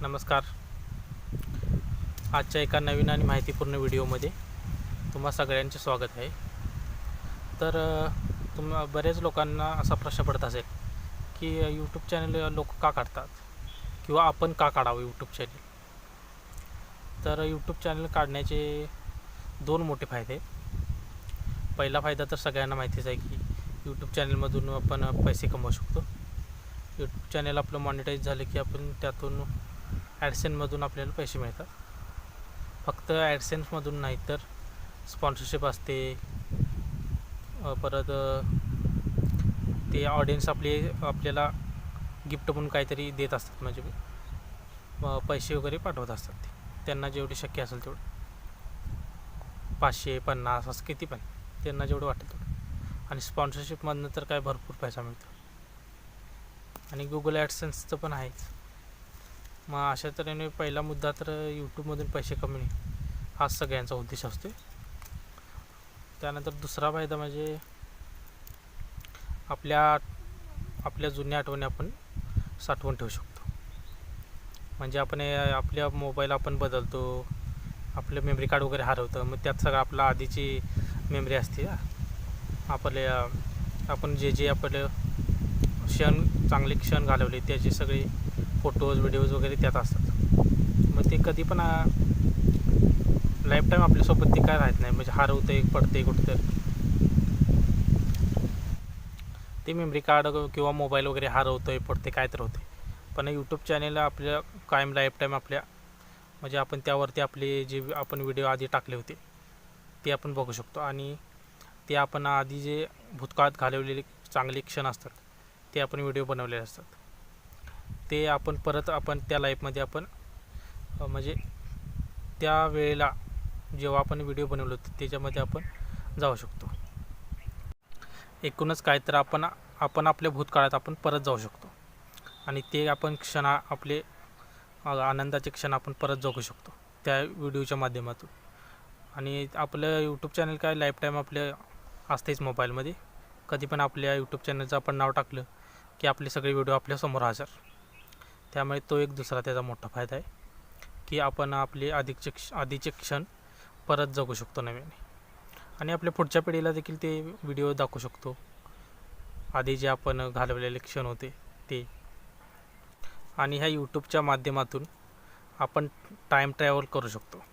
नमस्कार. आजच्या एका नवीन आणि माहितीपूर्ण व्हिडिओमध्ये तुम्हा सगळ्यांचे स्वागत आहे. तर तुम बरेच लोकांना असा प्रश्न पडत असेल की यूट्यूब चॅनल लोक का काढतात? किंवा आपण का काढावं यूट्यूब चॅनल तर यूट्यूब चॅनल काढण्याचे दोन मोठे फायदे. पहिला फायदा तर सगळ्यांना माहितीच आहे की यूट्यूब चॅनलमधून आपण पैसे कमवू शकतो. यूट्यूब चॅनल आपलं मॉनिटाईज झालं की आपण त्यातून ॲडसेनमधून आपल्याला पैसे मिळतात. फक्त ॲडसेन्समधून नाही तर स्पॉन्सरशिप असते. परत ते ऑडियन्स आपले आपल्याला गिफ्ट म्हणून काहीतरी देत असतात म्हणजे पैसे वगैरे पाठवत असतात ते. त्यांना जेवढे शक्य असेल तेवढं. पाचशे पन्नास असं किती पण. त्यांना जेवढं वाटेल तेवढं. आणि स्पॉन्सरशिपमधनं तर काय भरपूर पैसा मिळतो. आणि गुगल ॲडसेन्सचं पण आहेच. मग अशा तऱ्हेने पहिला मुद्दा तर यूट्यूबमधून पैसे कमवणे हाच सगळ्यांचा उद्देश असतो त्यानंतर दुसरा फायदा म्हणजे आपल्या आपल्या जुन्या आठवणी आपण साठवून ठेवू शकतो. म्हणजे आपण आपल्या मोबाईल आपण बदलतो आपलं मेमरी कार्ड वगैरे हरवतं मग त्यात सगळं आपला आधीची मेमरी असते आपले आपण जे जे आपलं क्षण चांगले क्षण घालवले त्याचे सगळे फोटोज व्हिडिओज वगैरे त्यात असतात. मग ते कधी पण लाईफ टाईम आपल्यासोबत ते काय राहत नाही. म्हणजे हरवते पडते कुठंतरी. ते मेमरी कार्ड किंवा मोबाईल वगैरे हरवतोय पडते काय तर होते पण यूट्यूब चॅनेल आपल्या कायम लाईफ टाईम आपल्या म्हणजे आपण त्यावरती आपले जे आपण व्हिडिओ आधी टाकले होते ते आपण बघू शकतो. आणि ते आपण आधी जे भूतकाळात घालवलेले चांगले क्षण असतात ते आपण व्हिडिओ बनवलेले असतात. ते आपण परत आपण त्या लाईफमध्ये आपण म्हणजे त्या वेळेला जेव्हा आपण व्हिडिओ बनवलो होतो त्याच्यामध्ये आपण जाऊ शकतो. एकूणच काय तर आपण आपण आपल्या भूतकाळात आपण परत जाऊ शकतो. आणि ते आपण क्षण आपले आनंदाचे क्षण आपण परत जगू शकतो त्या व्हिडिओच्या माध्यमातून. आणि आपलं यूट्यूब चॅनल काय लाईफ टाईम आपलं असतेच मोबाईलमध्ये कधी पण आपल्या यूट्यूब चॅनलचं आपण नाव टाकलं की आपले सगळे व्हिडिओ आपल्यासमोर हजर. त्यामुळे तो एक दुसरा त्याचा मोठा फायदा आहे की आपण आपले अधिकचे क्ष आधीचे क्षण परत जगू शकतो नव्याने. आणि आपल्या पुढच्या पिढीला देखील ते व्हिडिओ दाखवू शकतो. आधी जे आपण घालवलेले क्षण होते ते. आणि ह्या यूट्यूबच्या माध्यमातून आपण टाईम ट्रॅव्हल करू शकतो.